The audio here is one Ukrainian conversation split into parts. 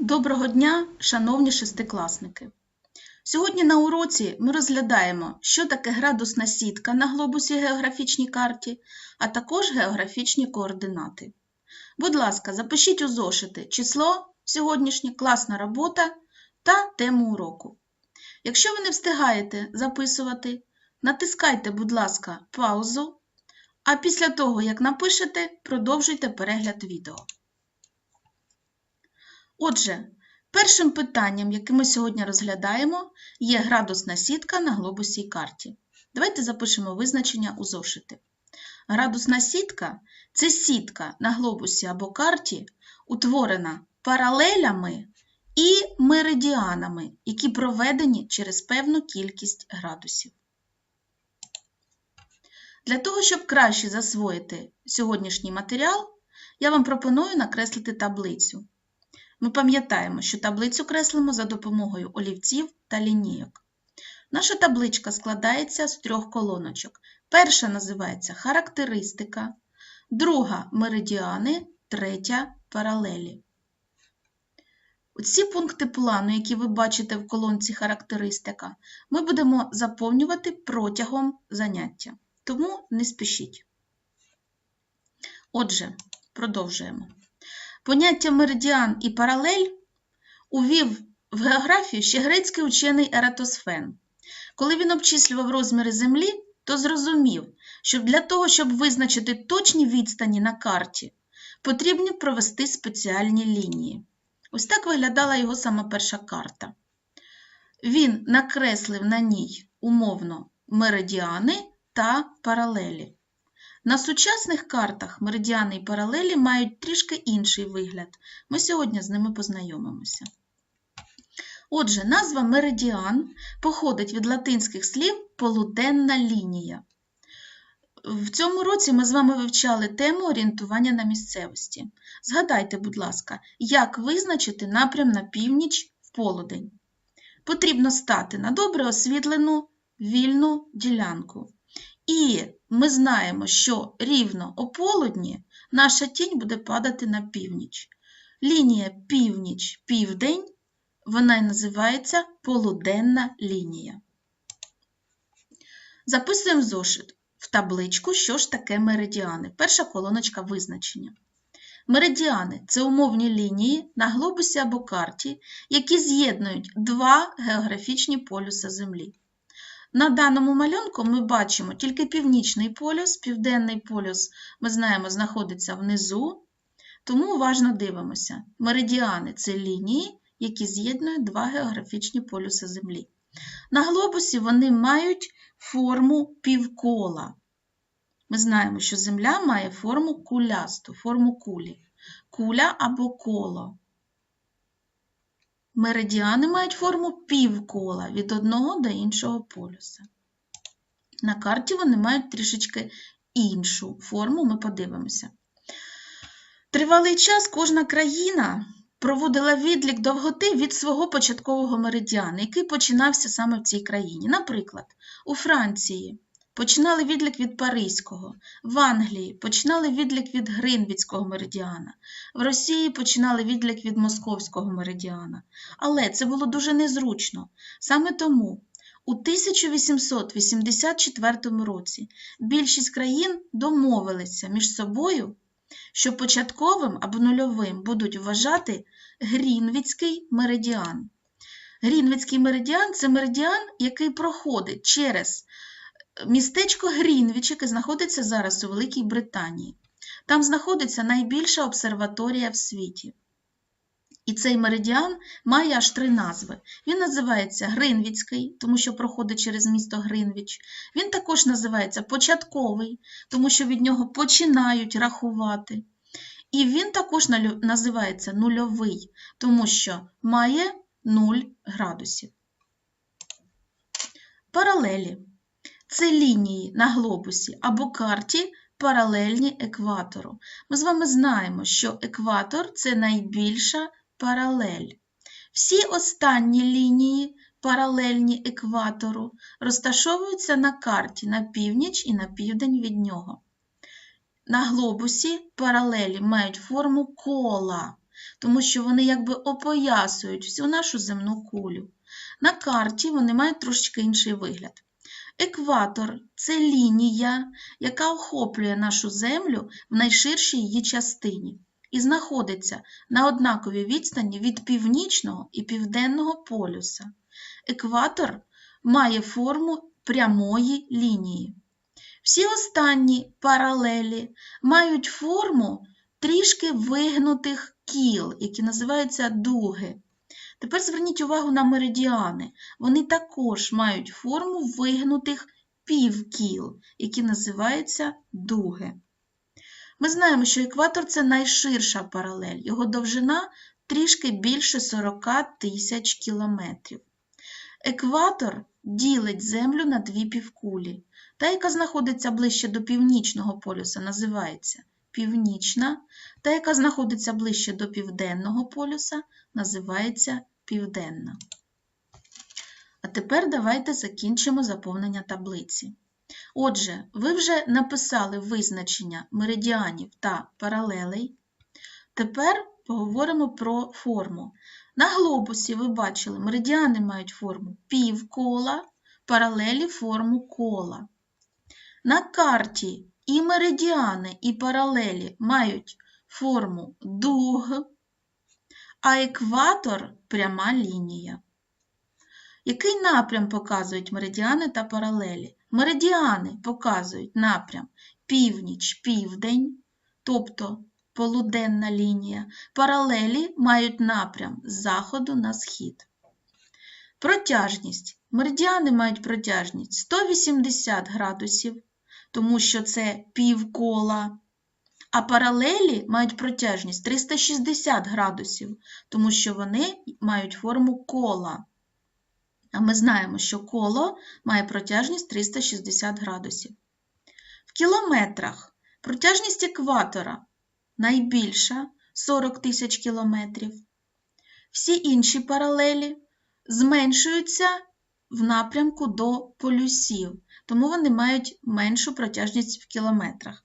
Доброго дня, шановні шестикласники! Сьогодні на уроці ми розглядаємо, що таке градусна сітка на глобусі географічній карті, а також географічні координати. Будь ласка, запишіть у зошити число сьогоднішнє, класна робота та тему уроку. Якщо ви не встигаєте записувати, натискайте, будь ласка, паузу, а після того, як напишете, продовжуйте перегляд відео. Отже, першим питанням, яке ми сьогодні розглядаємо, є градусна сітка на глобусі і карті. Давайте запишемо визначення у зошити. Градусна сітка це сітка на глобусі або карті, утворена паралелями і меридіанами, які проведені через певну кількість градусів. Для того, щоб краще засвоїти сьогоднішній матеріал, я вам пропоную накреслити таблицю. Ми пам'ятаємо, що таблицю креслимо за допомогою олівців та лінійок. Наша табличка складається з трьох колоночок. Перша називається характеристика, друга меридіани, третя паралелі. Ці пункти плану, які ви бачите в колонці характеристика, ми будемо заповнювати протягом заняття. Тому не спішіть. Отже, продовжуємо. Поняття меридіан і паралель увів в географію ще грецький учений Ератосфен. Коли він обчислював розміри Землі, то зрозумів, що для того, щоб визначити точні відстані на карті, потрібно провести спеціальні лінії. Ось так виглядала його сама перша карта. Він накреслив на ній умовно меридіани та паралелі. На сучасних картах меридіани і паралелі мають трішки інший вигляд. Ми сьогодні з ними познайомимося. Отже, назва меридіан походить від латинських слів полуденна лінія. В цьому році ми з вами вивчали тему орієнтування на місцевості. Згадайте, будь ласка, як визначити напрям на північ в полудень. Потрібно стати на добре освітлену вільну ділянку. І ми знаємо, що рівно о полудні наша тінь буде падати на північ. Лінія північ-південь, вона і називається полуденна лінія. Записуємо зошит в табличку, що ж таке меридіани. Перша колоночка визначення. Меридіани це умовні лінії на глобусі або карті, які з'єднують два географічні полюси Землі. На даному малюнку ми бачимо тільки північний полюс, південний полюс, ми знаємо, знаходиться внизу, тому уважно дивимося. Меридіани це лінії, які з'єднують два географічні полюси Землі. На глобусі вони мають форму півкола. Ми знаємо, що Земля має форму кулясту, форму кулі. Куля або коло. Меридіани мають форму півкола від одного до іншого полюса. На карті вони мають трішечки іншу форму, ми подивимося. Тривалий час кожна країна проводила відлік довготи від свого початкового меридіана, який починався саме в цій країні. Наприклад, у Франції починали відлік від Паризького, в Англії починали відлік від Гринвіцького меридіана, в Росії починали відлік від Московського меридіана. Але це було дуже незручно. Саме тому у 1884 році більшість країн домовилися між собою, що початковим або нульовим будуть вважати Грінвіцький меридіан. Грінвіцький меридіан це меридіан, який проходить через містечко Грінвіч, яке знаходиться зараз у Великій Британії. Там знаходиться найбільша обсерваторія в світі. І цей меридіан має аж три назви. Він називається Гринвіцький, тому що проходить через місто Гринвіч. Він також називається початковий, тому що від нього починають рахувати. І він також називається нульовий, тому що має 0 градусів. Паралелі це лінії на глобусі або карті паралельні екватору. Ми з вами знаємо, що екватор це найбільша паралель. Всі останні лінії, паралельні екватору, розташовуються на карті на північ і на південь від нього. На глобусі паралелі мають форму кола, тому що вони якби опоясують всю нашу земну кулю. На карті вони мають трошечки інший вигляд. Екватор це лінія, яка охоплює нашу землю в найширшій її частині і знаходиться на однаковій відстані від північного і південного полюса. Екватор має форму прямої лінії. Всі останні паралелі мають форму трішки вигнутих кіл, які називаються дуги. Тепер зверніть увагу на меридіани. Вони також мають форму вигнутих півкіл, які називаються дуги. Ми знаємо, що екватор це найширша паралель, його довжина трішки більше 40 тисяч кілометрів. Екватор ділить Землю на дві півкулі. Та, яка знаходиться ближче до північного полюса, називається північна, та, яка знаходиться ближче до південного полюса, називається південна. А тепер давайте закінчимо заповнення таблиці. Отже, ви вже написали визначення меридіанів та паралелей. Тепер поговоримо про форму. На глобусі ви бачили, меридіани мають форму півкола, паралелі форму кола. На карті і меридіани, і паралелі мають форму дуг, а екватор пряма лінія. Який напрям показують меридіани та паралелі? Меридіани показують напрям північ-південь, тобто полуденна лінія. Паралелі мають напрям з заходу на схід. Протяжність. Меридіани мають протяжність 180 градусів, тому що це півкола. А паралелі мають протяжність 360 градусів, тому що вони мають форму кола. А ми знаємо, що коло має протяжність 360 градусів. В кілометрах протяжність екватора найбільша 40 тисяч кілометрів. Всі інші паралелі зменшуються в напрямку до полюсів, тому вони мають меншу протяжність в кілометрах.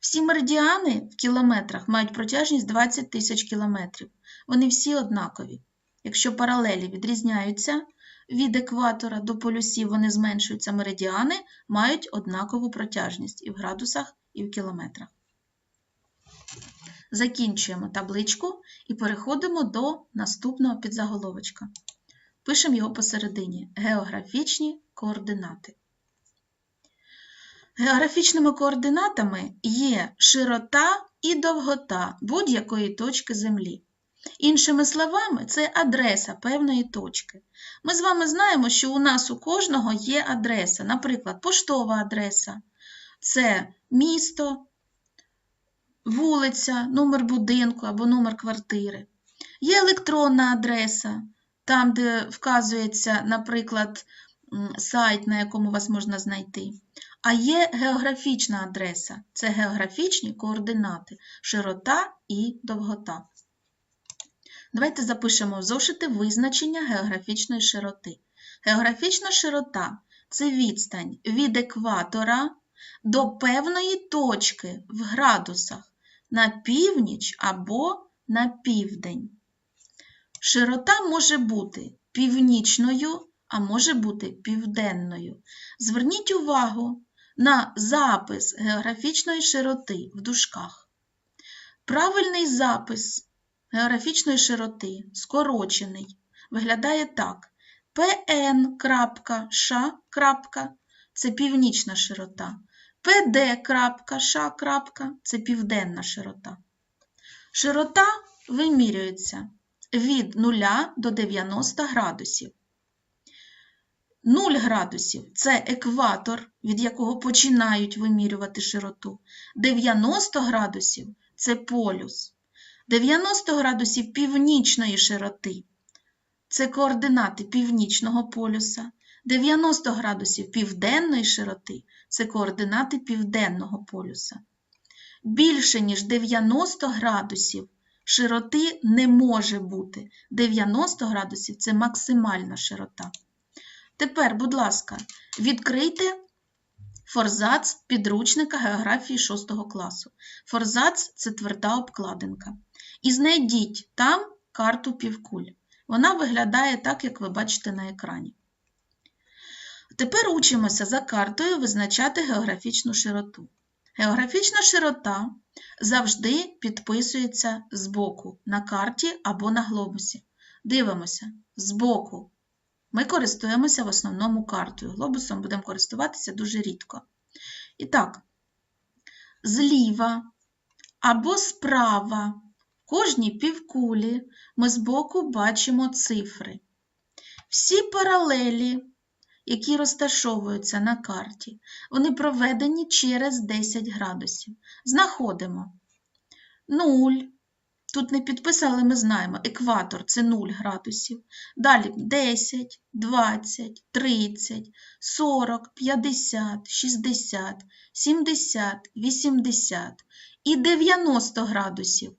Всі меридіани в кілометрах мають протяжність 20 тисяч кілометрів. Вони всі однакові. Якщо паралелі відрізняються від екватора до полюсів, вони зменшуються, меридіани мають однакову протяжність і в градусах, і в кілометрах. Закінчуємо табличку і переходимо до наступного підзаголовочка. Пишемо його посередині географічні координати. Географічними координатами є широта і довгота будь-якої точки Землі. Іншими словами, це адреса певної точки. Ми з вами знаємо, що у нас у кожного є адреса, наприклад, поштова адреса, це місто, вулиця, номер будинку або номер квартири. Є електронна адреса, там, де вказується, наприклад, сайт, на якому вас можна знайти. А є географічна адреса це географічні координати, широта і довгота. Давайте запишемо в зошити визначення географічної широти. Географічна широта це відстань від екватора до певної точки в градусах на північ або на південь. Широта може бути північною, а може бути південною. Зверніть увагу на запис географічної широти в дужках. Правильний запис географічної широти, скорочений, виглядає так: pn.ш. це північна широта, pd.ш. це південна широта. Широта вимірюється від 0 до 90 градусів. 0 градусів це екватор, від якого починають вимірювати широту. 90 градусів це полюс. 90 градусів північної широти це координати північного полюса. 90 градусів південної широти це координати південного полюса. Більше, ніж 90 градусів широти не може бути. 90 градусів це максимальна широта. Тепер, будь ласка, відкрийте форзац підручника географії 6 класу. Форзац це тверда обкладинка. і знайдіть там карту півкуль. Вона виглядає так, як ви бачите на екрані. Тепер учимося за картою визначати географічну широту. Географічна широта завжди підписується збоку на карті або на глобусі. Дивимося збоку. Ми користуємося в основному картою. Глобусом будемо користуватися дуже рідко. І так, зліва або справа в кожній півкулі ми збоку бачимо цифри. Всі паралелі, які розташовуються на карті, вони проведені через 10 градусів. Знаходимо 0. Тут не підписали, ми знаємо, екватор це 0 градусів. Далі 10, 20, 30, 40, 50, 60, 70, 80 і 90 градусів.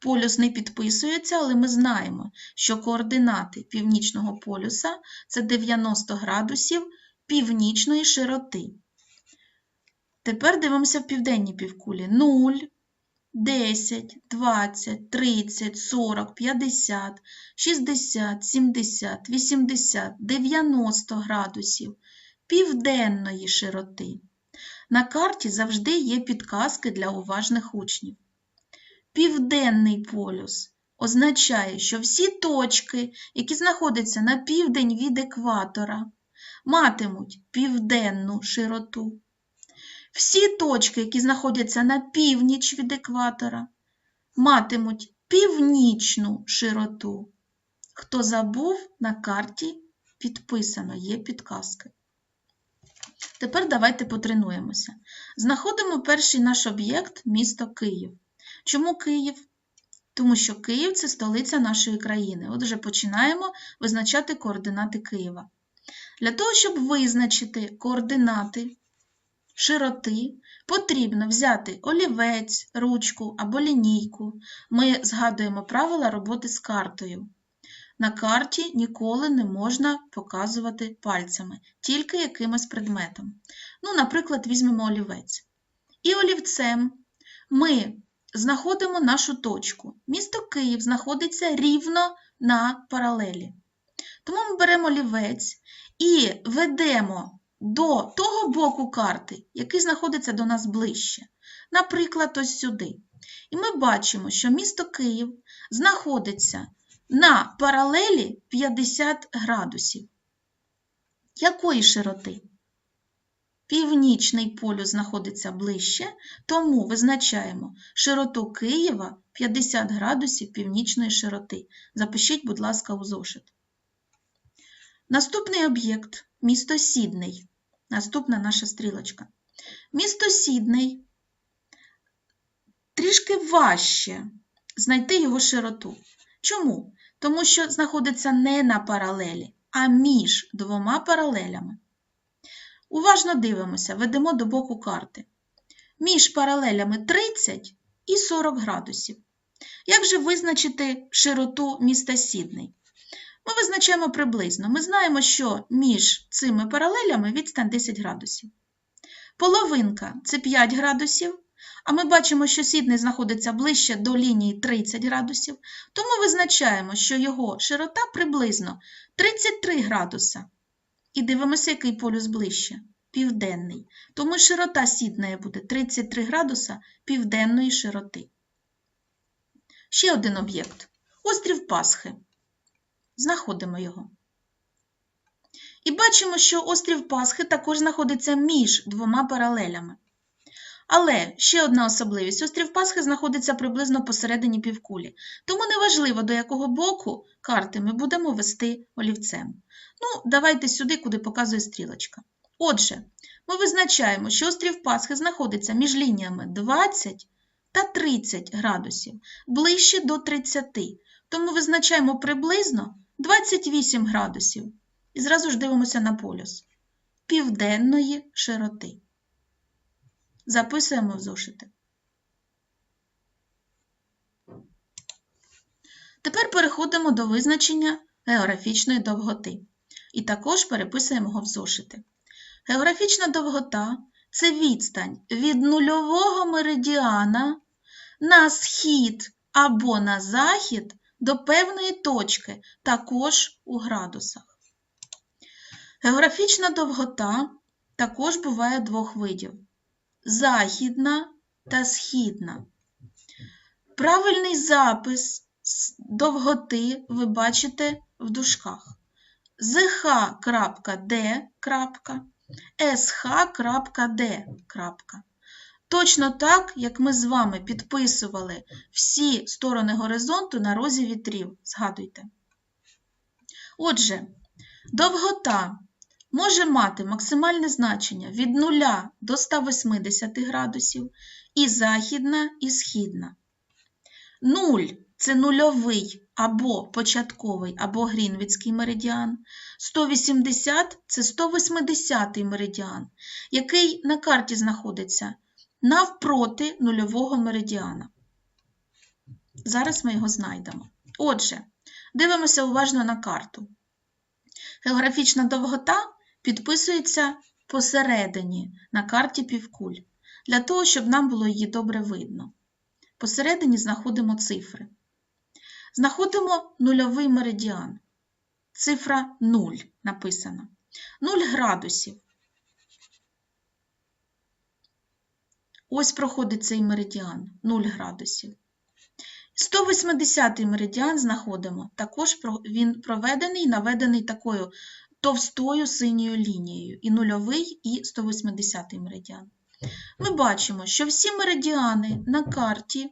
Полюс не підписується, але ми знаємо, що координати північного полюса це 90 градусів північної широти. Тепер дивимося в південній півкулі 0, 10, 20, 30, 40, 50, 60, 70, 80, 90 градусів південної широти. На карті завжди є підказки для уважних учнів. Південний полюс означає, що всі точки, які знаходяться на південь від екватора, матимуть південну широту. Всі точки, які знаходяться на північ від екватора, матимуть північну широту. Хто забув, на карті підписано, є підказки. Тепер давайте потренуємося. Знаходимо перший наш об'єкт місто Київ. Чому Київ? Тому що Київ це столиця нашої країни. Отже, починаємо визначати координати Києва. Для того, щоб визначити координати широти, потрібно взяти олівець, ручку або лінійку. Ми згадуємо правила роботи з картою. На карті ніколи не можна показувати пальцями, тільки якимось предметом. Ну, наприклад, візьмемо олівець. І олівцем ми знаходимо нашу точку. Місто Київ знаходиться рівно на паралелі. Тому ми беремо олівець і ведемо до того боку карти, який знаходиться до нас ближче. Наприклад, ось сюди. І ми бачимо, що місто Київ знаходиться на паралелі 50 градусів. Якої широти? Північний полюс знаходиться ближче, тому визначаємо широту Києва 50 градусів північної широти. Запишіть, будь ласка, у зошит. Наступний об'єкт місто Сідней. Наступна наша стрілочка. Місто Сідней трішки важче знайти його широту. Чому? Тому що знаходиться не на паралелі, а між двома паралелями. Уважно дивимося, ведемо до боку карти. Між паралелями 30 і 40 градусів. Як же визначити широту міста Сідней? Ми визначаємо приблизно. Ми знаємо, що між цими паралелями відстань 10 градусів. Половинка це 5 градусів, а ми бачимо, що Сідней знаходиться ближче до лінії 30 градусів, тому визначаємо, що його широта приблизно 33 градуса. І дивимося, який полюс ближче південний. Тому широта Сіднея буде 33 градуса південної широти. Ще один об'єкт острів Пасхи. Знаходимо його. І бачимо, що острів Пасхи також знаходиться між двома паралелями. Але ще одна особливість: острів Пасхи знаходиться приблизно посередині півкулі, тому неважливо, до якого боку карти ми будемо вести олівцем. Ну, давайте сюди, куди показує стрілочка. Отже, ми визначаємо, що острів Пасхи знаходиться між лініями 20 та 30 градусів, ближче до 30, тому визначаємо приблизно 28 градусів. І зразу ж дивимося на полюс південної широти. Записуємо в зошити. Тепер переходимо до визначення географічної довготи. І також переписуємо його в зошити. Географічна довгота це відстань від нульового меридіана на схід або на захід до певної точки, також у градусах. Географічна довгота також буває двох видів: західна та східна. Правильний запис довготи ви бачите в дужках. zh.d. sh.d. Точно так, як ми з вами підписували всі сторони горизонту на розі вітрів. Згадуйте. Отже, довгота може мати максимальне значення від 0 до 180 градусів і західна, і східна. 0 – це нульовий або початковий, або грінвіцький меридіан. 180 – це 180-й меридіан, який на карті знаходиться навпроти нульового меридіана. Зараз ми його знайдемо. Отже, дивимося уважно на карту. Географічна довгота підписується посередині на карті півкуль, для того, щоб нам було її добре видно. Посередині знаходимо цифри. Знаходимо нульовий меридіан. Цифра 0 написана. 0 градусів. Ось проходить цей меридіан 0 градусів. 180-й меридіан знаходимо. Також він проведений, і наведений такою товстою синьою лінією. І нульовий, і 180-й меридіан. Ми бачимо, що всі меридіани на карті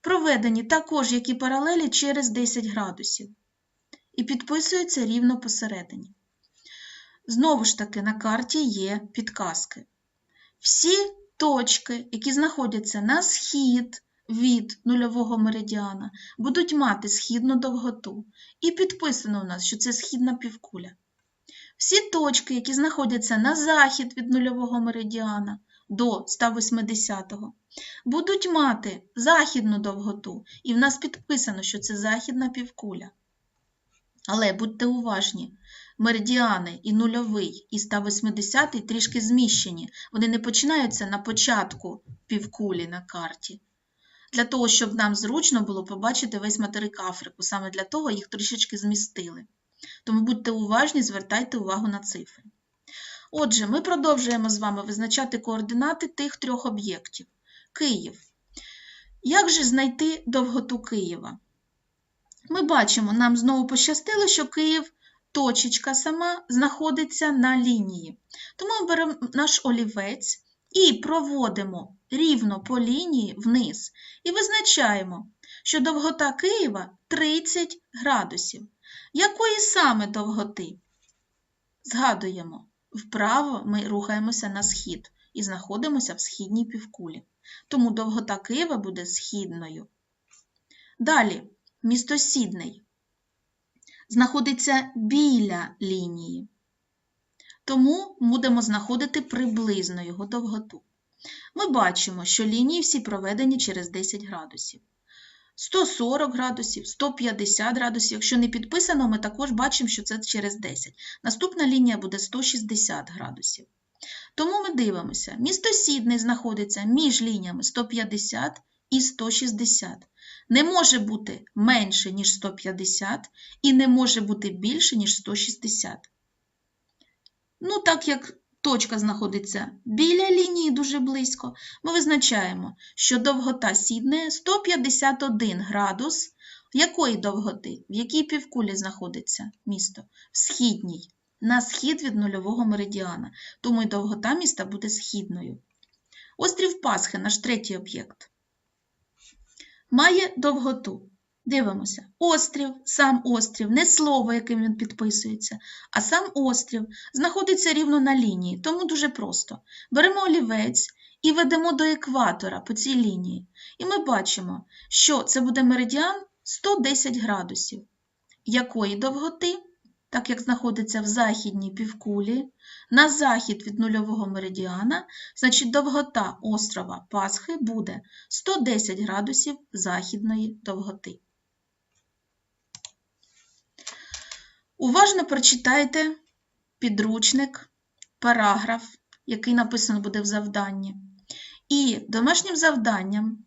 проведені також, як і паралелі, через 10 градусів. І підписуються рівно посередині. Знову ж таки, на карті є підказки. Всі точки, які знаходяться на схід від нульового меридіана, будуть мати східну довготу. І підписано у нас, що це східна півкуля. Всі точки, які знаходяться на захід від нульового меридіана до 180-го, будуть мати західну довготу, і в нас підписано, що це західна півкуля. Але будьте уважні, меридіани і нульовий, і 180 трішки зміщені. Вони не починаються на початку півкулі на карті. Для того, щоб нам зручно було побачити весь материк Африку, саме для того їх трішечки змістили. Тому будьте уважні, звертайте увагу на цифри. Отже, ми продовжуємо з вами визначати координати тих трьох об'єктів. Київ. Як же знайти довготу Києва? Ми бачимо, нам знову пощастило, що Київ, точечка сама, знаходиться на лінії. Тому ми беремо наш олівець і проводимо рівно по лінії вниз. І визначаємо, що довгота Києва 30 градусів. Якої саме довготи? Згадуємо, вправо ми рухаємося на схід і знаходимося в східній півкулі. Тому довгота Києва буде східною. Далі, місто Сідней знаходиться біля лінії. Тому будемо знаходити приблизно його довготу. Ми бачимо, що лінії всі проведені через 10 градусів. 140 градусів, 150 градусів. Якщо не підписано, ми також бачимо, що це через 10. Наступна лінія буде 160 градусів. Тому ми дивимося, місто Сідней знаходиться між лініями 150 і 160. Не може бути менше, ніж 150, і не може бути більше, ніж 160. Ну, так як точка знаходиться біля лінії дуже близько, ми визначаємо, що довгота Сіднея 151 градус. Якої довготи? В якій півкулі знаходиться місто? В східній, на схід від нульового меридіана. Тому й довгота міста буде східною. Острів Пасхи, наш третій об'єкт, має довготу. Дивимося, острів, сам острів, не слово, яким він підписується, а сам острів знаходиться рівно на лінії, тому дуже просто. Беремо олівець і ведемо до екватора по цій лінії. І ми бачимо, що це буде меридіан 110 градусів. Якої довготи? Так як знаходиться в західній півкулі, на захід від нульового меридіана, значить довгота острова Пасхи буде 110 градусів західної довготи. Уважно прочитайте підручник, параграф, який написано буде в завданні. І домашнім завданням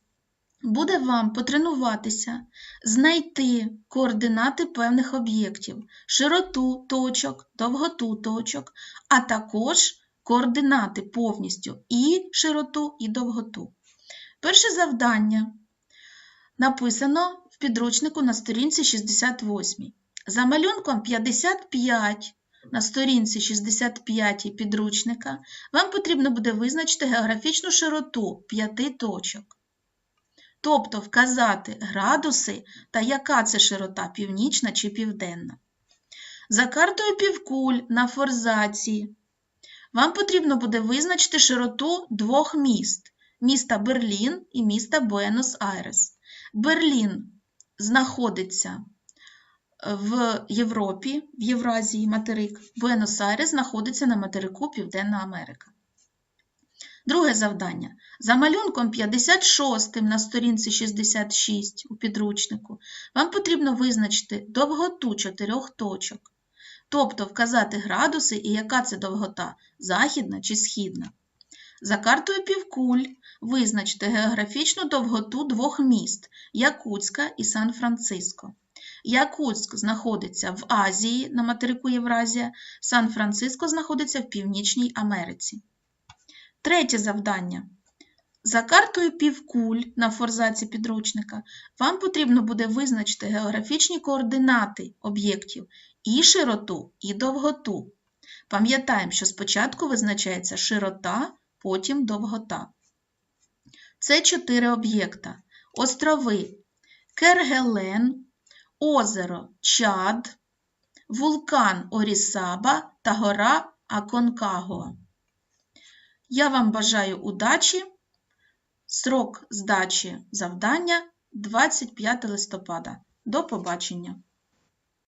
буде вам потренуватися, знайти координати певних об'єктів, широту точок, довготу точок, а також координати повністю і широту, і довготу. Перше завдання написано в підручнику на сторінці 68. За малюнком 55 на сторінці 65 підручника вам потрібно буде визначити географічну широту п'яти точок. Тобто вказати градуси та яка це широта північна чи південна. За картою півкуль на форзації вам потрібно буде визначити широту двох міст міста Берлін і міста Буенос-Айрес. Берлін знаходиться в Європі, в Євразії материк. Буенос-Айрес знаходиться на материку Південна Америка. Друге завдання. За малюнком 56 на сторінці 66 у підручнику вам потрібно визначити довготу чотирьох точок, тобто вказати градуси і яка це довгота західна чи східна. За картою півкуль визначте географічну довготу двох міст Якутська і Сан-Франциско. Якутськ знаходиться в Азії на материку Євразія, Сан-Франциско знаходиться в Північній Америці. Третє завдання. За картою півкуль на форзаці підручника вам потрібно буде визначити географічні координати об'єктів і широту, і довготу. Пам'ятаємо, що спочатку визначається широта, потім довгота. Це чотири об'єкта: острови Кергелен, озеро Чад, вулкан Орісаба та гора Аконкагуа. Я вам бажаю удачі. Срок здачі завдання 25 листопада. До побачення!